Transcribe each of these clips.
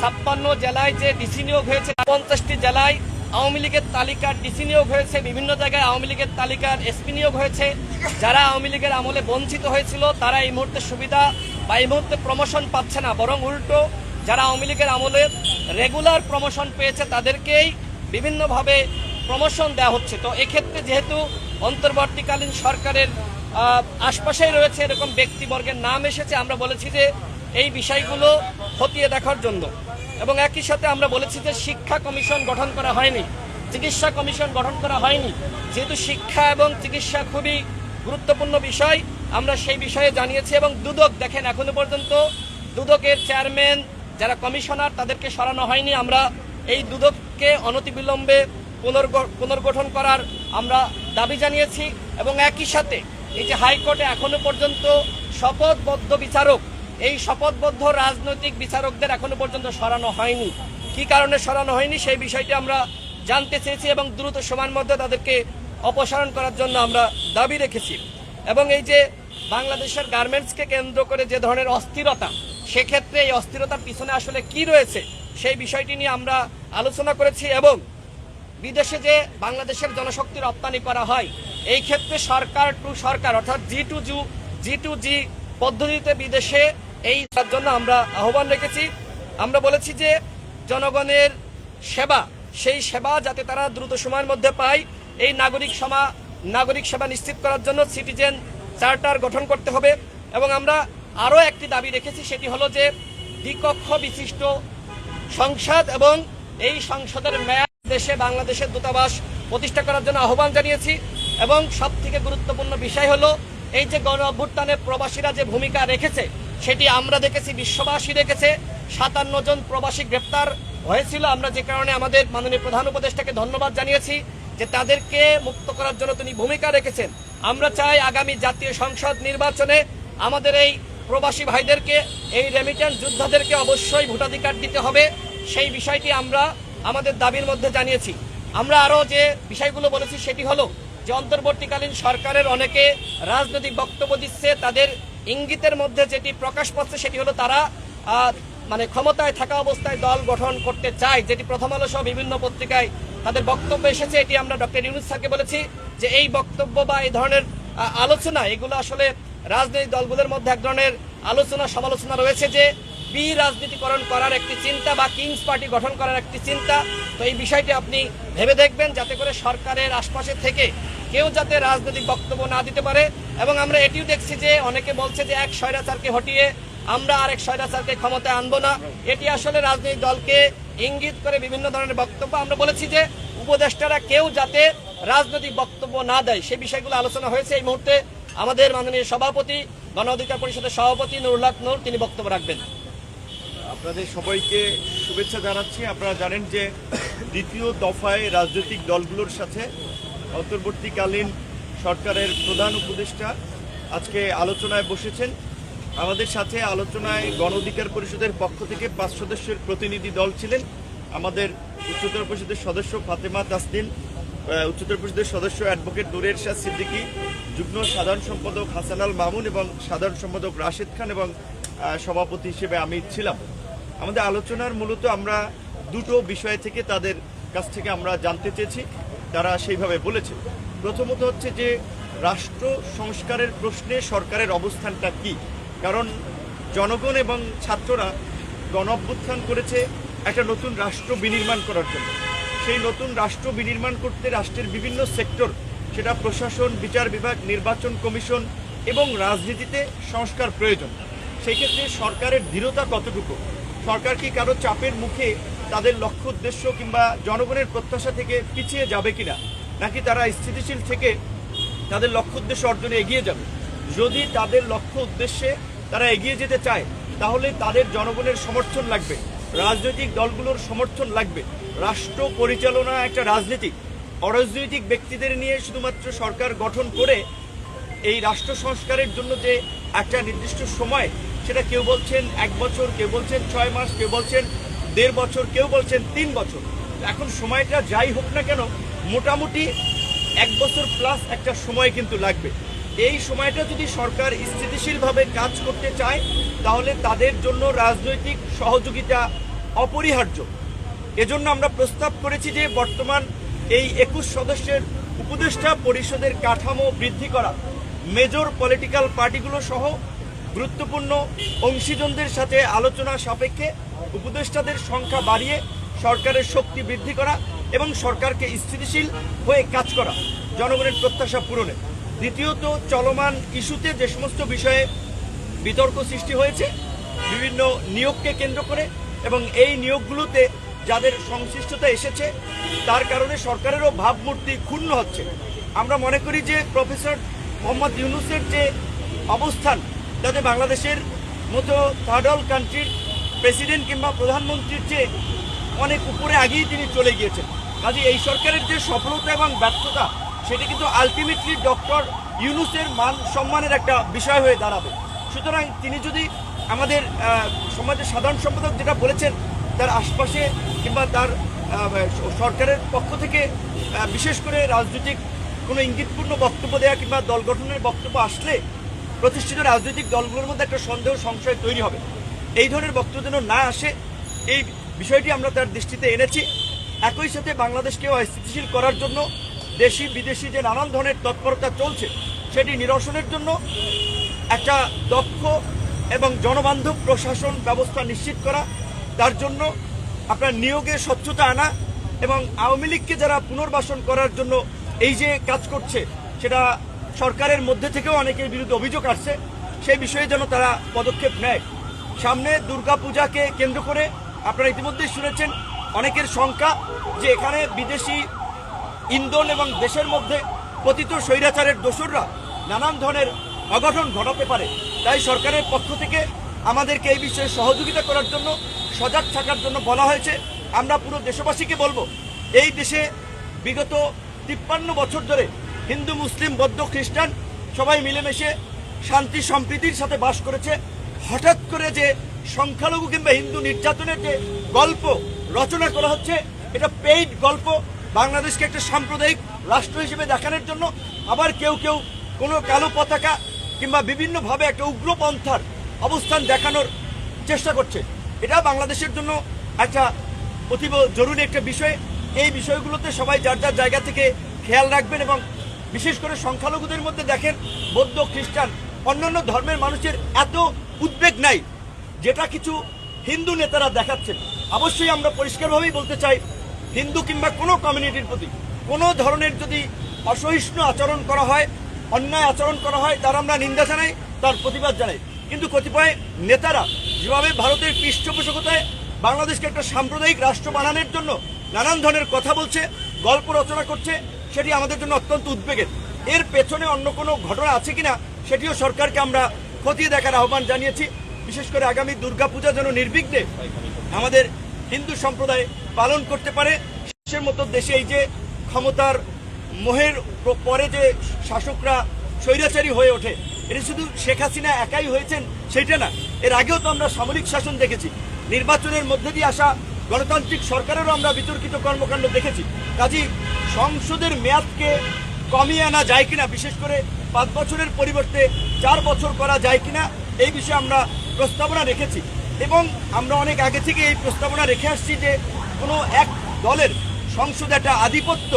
ছাপ্পান্ন জেলায় যে ডিসি নিয়োগ হয়েছে, পঞ্চাশটি জেলায় আওয়ামী লীগের তালিকার ডিসি নিয়োগ হয়েছে, বিভিন্ন জায়গায় আওয়ামী লীগের তালিকার এসপি নিয়োগ হয়েছে। যারা আওয়ামী লীগের আমলে বঞ্চিত হয়েছিল, তারা এই মুহূর্তে সুবিধা বা এই মুহূর্তে প্রমোশন পাচ্ছে না। বরং উল্টো, যারা আওয়ামী লীগের আমলে রেগুলার প্রমোশন পেয়েছে, তাদেরকেই বিভিন্নভাবে প্রমোশন দেওয়া হচ্ছে। তো এক্ষেত্রে যেহেতু অন্তর্বর্তীকালীন সরকারের আশপাশেই রয়েছে এরকম ব্যক্তিবর্গের নাম এসেছে, আমরা বলেছি যে এই বিষয়গুলো খতিয়ে দেখার জন্য। এবং একই সাথে আমরা বলেছি যে শিক্ষা কমিশন গঠন করা হয়নি, চিকিৎসা কমিশন গঠন করা হয়নি। যেহেতু শিক্ষা এবং চিকিৎসা খুবই গুরুত্বপূর্ণ বিষয়, আমরা সেই বিষয়ে জানিয়েছি এবং দুদক, দেখেন এখনও পর্যন্ত দুদকের চেয়ারম্যান যারা কমিশনার, তাদেরকে সরানো হয়নি। আমরা এই দুদককে অনতিবিলম্বে পুনর্গ- পুনর্গঠন করার আমরা দাবি জানিয়েছি এবং একই সাথে এই যে হাইকোর্টে এখনও পর্যন্ত শপথবদ্ধ বিচারক এই শপথবদ্ধ রাজনৈতিক বিচারকদের এখনও পর্যন্ত সরানো হয়নি। কি কারণে সরানো হয়নি সেই বিষয়টি আমরা জানতে চেয়েছি এবং দ্রুত সময়ের মধ্যে তাদেরকে অপসারণ করার জন্য আমরা দাবি রেখেছি। এবং এই যে বাংলাদেশের গার্মেন্টসকে কেন্দ্র করে যে ধরনের অস্থিরতা, সেক্ষেত্রে এই অস্থিরতার পিছনে আসলে কি রয়েছে সেই বিষয়টি নিয়ে আমরা আলোচনা করেছি এবং বিদেশে যে বাংলাদেশের জনশক্তি রপ্তানি করা হয়, এই ক্ষেত্রে সরকার টু সরকার অর্থাৎ জি টু জু, জি টু জি পদ্ধতিতে বিদেশে এই তার জন্য আমরা আহ্বান রেখেছি। আমরা বলেছি যে জনগণের সেবা, সেই সেবা যাতে তারা দ্রুত সময়ের মধ্যে পায়, এই নাগরিক সমা, নাগরিক সেবা নিশ্চিত করার জন্য সিটিজেন চার্টার গঠন করতে হবে এবং আমরা আরও একটি দাবি রেখেছি, সেটি হলো যে দ্বিকক্ষ বিশিষ্ট সংসদ এবং এই সংসদের মেয়াদ দেশে বাংলাদেশের দূতাবাস প্রতিষ্ঠা করার জন্য আহ্বান জানিয়েছি এবং সব থেকে গুরুত্বপূর্ণ বিষয় হলো এই যে গণ অভ্যুত্থানে প্রবাসীরা যে ভূমিকা রেখেছে সেটি আমরা দেখেছি, বিশ্ববাসী রেখেছে সাতান্ন জন প্রবাসী গ্রেপ্তার হয়েছিল। আমরা যে কারণে আমাদের মাননীয় প্রধান উপদেষ্টাকে ধন্যবাদ জানিয়েছি যে তাদেরকে মুক্ত করার জন্য তিনি ভূমিকা রেখেছেন। আমরা চাই আগামী জাতীয় সংসদ নির্বাচনে আমাদের এই প্রবাসী ভাইদেরকে, এই রেমিটেন্স যোদ্ধাদেরকে অবশ্যই ভোটাধিকার দিতে হবে। সেই বিষয়টি আমরা আমাদের দাবির মধ্যে জানিয়েছি। আমরা আরও যে বিষয়গুলো বলেছি সেটি হলো যে অন্তর্বর্তীকালীন সরকারের অনেকে রাজনৈতিক বক্তব্য দিচ্ছে, তাদের ইঙ্গিতের মধ্যে যেটি প্রকাশ পাচ্ছে সেটি হলো তারা মানে ক্ষমতায় থাকা অবস্থায় দল গঠন করতে চায়, যেটি প্রথম আলো সহ বিভিন্ন পত্রিকায় তাদের বক্তব্য এসেছে। এটি আমরা ডক্টর ইউনুস স্যারকে বলেছি যে এই বক্তব্য বা এই ধরনের আলোচনা, এগুলো আসলে রাজনৈতিক দলগুলোর মধ্যে এক ধরনের আলোচনা, সমালোচনা রয়েছে যে বি রাজনীতিকরণ করার একটি চিন্তা বা কিংস পার্টি গঠন করার একটি চিন্তা। তো এই বিষয়টি আপনি ভেবে দেখবেন, যাতে করে সরকারের আশপাশে থেকে কেউ যাতে রাজনৈতিক বক্তব্য না দিতে পারে। এবং আমরা এটিও দেখছি যে অনেকে বলছে যে এক স্বৈরাচারকে হটিয়ে আমরা আরেক স্বৈরাচারকে ক্ষমতায় আনব না। এটি আসলে রাজনৈতিক দলকে ইঙ্গিত করে বিভিন্ন ধরনের বক্তব্য। আমরা বলেছি যে উপদেষ্টারা কেউ যাতে রাজনৈতিক বক্তব্য না দেয়, সে বিষয়গুলো আলোচনা হয়েছে এই মুহূর্তে। আমাদের মাননীয় সভাপতি, গণ অধিকার পরিষদের সভাপতি নুরুল্লাহ নূর, তিনি বক্তব্য রাখবেন। আপনাদের সবাইকে শুভেচ্ছা জানাচ্ছি। আপনারা জানেন যে দ্বিতীয় দফায় রাজনৈতিক দলগুলোর সাথে অন্তর্বর্তীকালীন সরকারের প্রধান উপদেষ্টা আজকে আলোচনায় বসেছেন। আমাদের সাথে আলোচনায় গণ অধিকার পরিষদের পক্ষ থেকে পাঁচ সদস্যের প্রতিনিধি দল ছিলেন। আমাদের উচ্চতর পরিষদের সদস্য ফাতেমা তাসদিন উচ্চতর পরিষদের সদস্য অ্যাডভোকেট নুরের শাহ সিদ্দিকী, যুগ্ম সাধারণ সম্পাদক হাসান আল মামুন এবং সাধারণ সম্পাদক রাশেদ খান এবং সভাপতি হিসেবে আমি ছিলাম। আমাদের আলোচনার মূলত আমরা দুটো বিষয় থেকে তাদের কাছ থেকে আমরা জানতে চেয়েছি। তারা সেইভাবে বলেছে। প্রথমত হচ্ছে যে, রাষ্ট্র সংস্কারের প্রশ্নে সরকারের অবস্থানটা কি? কারণ জনগণ এবং ছাত্ররা গণঅভ্যুত্থান করেছে একটা নতুন রাষ্ট্র বিনির্মাণ করার জন্য। সেই নতুন রাষ্ট্র বিনির্মাণ করতে রাষ্ট্রের বিভিন্ন সেক্টর, সেটা প্রশাসন, বিচার বিভাগ, নির্বাচন কমিশন এবং রাজনীতিতে সংস্কার প্রয়োজন। সেই ক্ষেত্রে সরকারের দৃঢ়তা কতটুকু? সরকার কি কারও চাপের মুখে তাদের লক্ষ্য উদ্দেশ্য কিংবা জনগণের প্রত্যাশা থেকে পিছিয়ে যাবে কিনা, নাকি তারা স্থিতিশীল থেকে তাদের লক্ষ্য উদ্দেশ্য অর্জনে এগিয়ে যাবে? যদি তাদের লক্ষ্য উদ্দেশ্যে তারা এগিয়ে যেতে চায়, তাহলে তাদের জনগণের সমর্থন লাগবে, রাজনৈতিক দলগুলোর সমর্থন লাগবে। রাষ্ট্র পরিচালনা একটা রাজনীতি। অরাজনৈতিক ব্যক্তিদের নিয়ে শুধুমাত্র সরকার গঠন করে এই রাষ্ট্র সংস্কারের জন্য যে একটা নির্দিষ্ট সময়, সেটা কেউ বলছেন এক বছর, কেউ বলছেন ছয় মাস, কেউ বলছেন দেড় বছর, কেউ বলছেন তিন বছর। এখন সময়টা যাই হোক না কেন, মোটামুটি এক বছর প্লাস একটা সময় কিন্তু লাগবে। এই সময়টা যদি সরকার স্থিতিশীলভাবে কাজ করতে চায়, তাহলে তাদের জন্য রাজনৈতিক সহযোগিতা অপরিহার্য। এজন্য আমরা প্রস্তাব করেছি যে বর্তমান এই একুশ সদস্যের উপদেষ্টা পরিষদের কাঠামো বৃদ্ধি করা মেজর পলিটিক্যাল পার্টিগুলো সহ গুরুত্বপূর্ণ অংশীজনদের সাথে আলোচনা সাপেক্ষে উপদেষ্টাদের সংখ্যা বাড়িয়ে সরকারের শক্তি বৃদ্ধি করা এবং সরকারকে স্থিতিশীল হয়ে কাজ করা, জনগণের প্রত্যাশা পূরণে। দ্বিতীয়ত, চলমান ইস্যুতে যে সমস্ত বিষয়ে বিতর্ক সৃষ্টি হয়েছে, বিভিন্ন নিয়োগকে কেন্দ্র করে এবং এই নিয়োগগুলোতে যাদের সংশ্লিষ্টতা এসেছে, তার কারণে সরকারেরও ভাবমূর্তি ক্ষুণ্ণ হচ্ছে। আমরা মনে করি যে প্রফেসর মোহাম্মদ ইউনুসের যে অবস্থান যাতে বাংলাদেশের মতো থার্ড কান্ট্রির প্রেসিডেন্ট কিংবা প্রধানমন্ত্রীর চেয়ে অনেক উপরে আগেই তিনি চলে গিয়েছেন। কাজে এই সরকারের যে সফলতা এবং ব্যর্থতা, সেটা কিন্তু আলটিমেটলি ডক্টর ইউনুসের মান সম্মানের একটা বিষয় হয়ে দাঁড়াবে। সুতরাং তিনি যদি আমাদের সমাজের সাধারণ সম্পাদক যেটা বলেছেন, তার আশপাশে কিংবা তার সরকারের পক্ষ থেকে বিশেষ করে রাজনৈতিক কোনো ইঙ্গিতপূর্ণ বক্তব্য দেওয়া কিংবা দল গঠনের বক্তব্য আসলে প্রতিষ্ঠিত রাজনৈতিক দলগুলোর মধ্যে একটা সন্দেহ সংশয় তৈরি হবে। এই ধরনের বক্তব্য যেন না আসে, এই বিষয়টি আমরা তার দৃষ্টিতে এনেছি। একই সাথে বাংলাদেশকে অস্থিতিশীল করার জন্য দেশি বিদেশি যে নানান ধরনের তৎপরতা চলছে, সেটি নিরসনের জন্য একটা দক্ষ এবং জনবান্ধব প্রশাসন ব্যবস্থা নিশ্চিত করা, তার জন্য আপনার নিয়োগে স্বচ্ছতা আনা এবং আওয়ামী লীগকে যারা পুনর্বাসন করার জন্য এই যে কাজ করছে, সেটা সরকারের মধ্যে থেকেও অনেকের বিরুদ্ধে অভিযোগ আসছে সেই বিষয়ে যেন তারা পদক্ষেপ নেয়। সামনে দুর্গাপূজাকে কেন্দ্র করে আপনারা ইতিমধ্যেই শুনেছেন অনেকের শঙ্কা যে এখানে বিদেশি ইন্ধন এবং দেশের মধ্যে পতিত স্বৈরাচারের দোসররা নানান ধরনের অঘটন ঘটাতে পারে। তাই সরকারের পক্ষ থেকে আমাদেরকে এই বিষয়ে সহযোগিতা করার জন্য, সজাগ থাকার জন্য বলা হয়েছে। আমরা পুরো দেশবাসীকে বলব, এই দেশে বিগত তিপ্পান্ন বছর ধরে হিন্দু, মুসলিম, বৌদ্ধ, খ্রিস্টান সবাই মিলেমিশে শান্তি, সম্প্রীতির সাথে বাস করেছে। হঠাৎ করে যে সংখ্যালঘু কিংবা হিন্দু নির্যাতনের যে গল্প রচনা করা হচ্ছে, এটা পেইড গল্প, বাংলাদেশকে একটা সাম্প্রদায়িক রাষ্ট্র হিসেবে দেখানোর জন্য আবার কেউ কেউ কোনো কালো পতাকা কিংবা বিভিন্নভাবে একটা উগ্রপন্থার অবস্থান দেখানোর চেষ্টা করছে। এটা বাংলাদেশের জন্য একটা অতীব জরুরি একটা বিষয়। এই বিষয়গুলোতে সবাই যার যার জায়গা থেকে খেয়াল রাখবেন এবং বিশেষ করে সংখ্যালঘুদের মধ্যে দেখেন বৌদ্ধ খ্রিস্টান অন্যান্য ধর্মের মানুষের এত উদ্বেগ নাই, যেটা কিছু হিন্দু নেতারা দেখাচ্ছেন। অবশ্যই আমরা পরিষ্কারভাবেই বলতে চাই, হিন্দু কিংবা কোনো কমিউনিটির প্রতি কোনো ধরনের যদি অসহিষ্ণু আচরণ করা হয়, অন্যায় আচরণ করা হয়, তার আমরা নিন্দা জানাই, তার প্রতিবাদ জানাই। কিন্তু কতিপয় নেতারা যেভাবে ভারতের পৃষ্ঠপোষকতায় বাংলাদেশকে একটা সাম্প্রদায়িক রাষ্ট্র বানানোর জন্য নানান ধরনের কথা বলছে, গল্প রচনা করছে, সেটি আমাদের জন্য অত্যন্ত উদ্বেগের। এর পেছনে অন্য কোনো ঘটনা আছে কিনা সেটিও সরকারকে আমরা খতিয়ে দেখার আহ্বান জানিয়েছি। বিশেষ করে আগামী দুর্গাপূজা যেন নির্বিঘ্নে আমাদের হিন্দু সম্প্রদায় পালন করতে পারে শেষের মতো দেশে এই যে ক্ষমতার মোহের পরে যে শাসকরা স্বৈরাচারী হয়ে ওঠে, এটা শুধু শেখ হাসিনা একাই হয়েছেন সেটা না। এর আগেও তো আমরা সামরিক শাসন দেখেছি। নির্বাচনের মধ্যে দিয়ে আসা গণতান্ত্রিক সরকারেরও আমরা বিতর্কিত কর্মকাণ্ড দেখেছি। কাজী সংসদের মেয়াদকে কমিয়ে আনা যায় কিনা, বিশেষ করে পাঁচ বছরের পরিবর্তে চার বছর করা যায় কিনা, এই বিষয়ে আমরা প্রস্তাবনা রেখেছি। এবং আমরা অনেক আগে থেকে এই প্রস্তাবনা রেখে আসছি যে কোনো এক দলের সংসদ একটা আধিপত্য,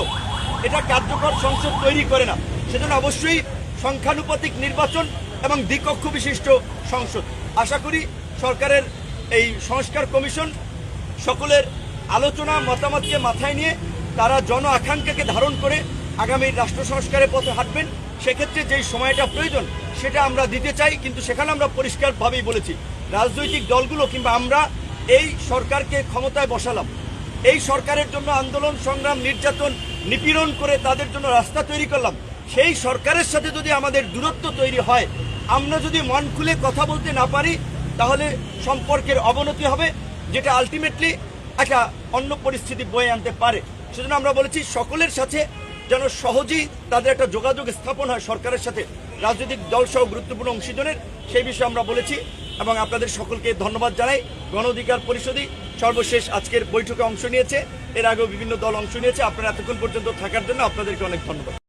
এটা কার্যকর সংসদ তৈরি করে না। সেজন্য অবশ্যই সংখ্যানুপাতিক নির্বাচন এবং দ্বিকক্ষ বিশিষ্ট সংসদ। আশা করি সরকারের এই সংস্কার কমিশন সকলের আলোচনা, মতামতকে মাথায় নিয়ে তারা জন আকাঙ্ক্ষাকে ধারণ করে আগামী রাষ্ট্র সংস্কারের পথে হাঁটবেন। সেক্ষেত্রে যেই সময়টা প্রয়োজন, সেটা আমরা দিতে চাই, কিন্তু সেখানে আমরা পরিষ্কারভাবেই বলেছি, রাজনৈতিক দলগুলো কিংবা আমরা এই সরকারকে ক্ষমতায় বসালাম। এই সরকারের জন্য আন্দোলন, সংগ্রাম, নির্যাতন, নিপীড়ন করে তাদের জন্য রাস্তা তৈরি করলাম। সেই সরকারের সাথে যদি আমাদের দূরত্ব তৈরি হয়, আমরা যদি মন খুলে কথা বলতে না পারি, তাহলে সম্পর্কের অবনতি হবে, যেটা আলটিমেটলি একটা অন্য পরিস্থিতি বয়ে আনতে পারে। সেজন্য আমরা বলেছি, সকলের সাথে যেন সহজেই তাদের একটা যোগাযোগ স্থাপন হয় সরকারের সাথে। রাজনৈতিক দল সহ গুরুত্বপূর্ণ অংশীজনের, সেই বিষয়ে আমরা বলেছি এবং আপনাদের সকলকে ধন্যবাদ জানাই। গণ অধিকার পরিষদই সর্বশেষ আজকের বৈঠকে অংশ নিয়েছে। এর আগেও বিভিন্ন দল অংশ নিয়েছে। আপনারা এতক্ষণ পর্যন্ত থাকার জন্য আপনাদেরকে অনেক ধন্যবাদ।